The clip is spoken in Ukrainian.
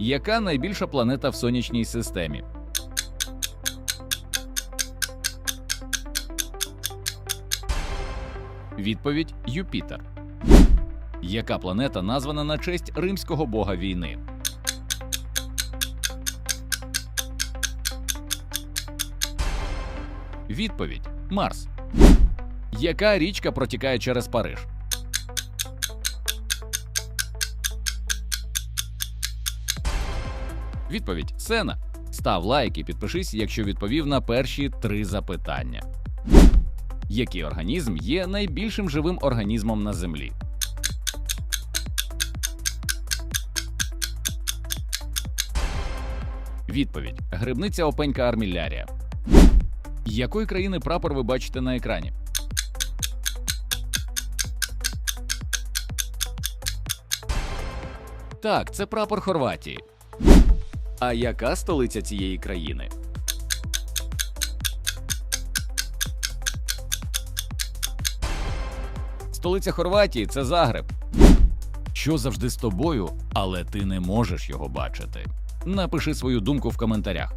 Яка найбільша планета в сонячній системі? Відповідь Юпітер. Яка планета названа на честь римського бога війни? Відповідь Марс. Яка річка протікає через Париж? Відповідь Сена. Став лайк і підпишись, якщо відповів на перші три запитання. Який організм є найбільшим живим організмом на Землі? Відповідь: Грибниця опенька армілярія. Якої країни прапор ви бачите на екрані? Так, це прапор Хорватії. А яка столиця цієї країни? Столиця Хорватії це Загреб. Що завжди з тобою, але ти не можеш його бачити. Напиши свою думку в коментарях.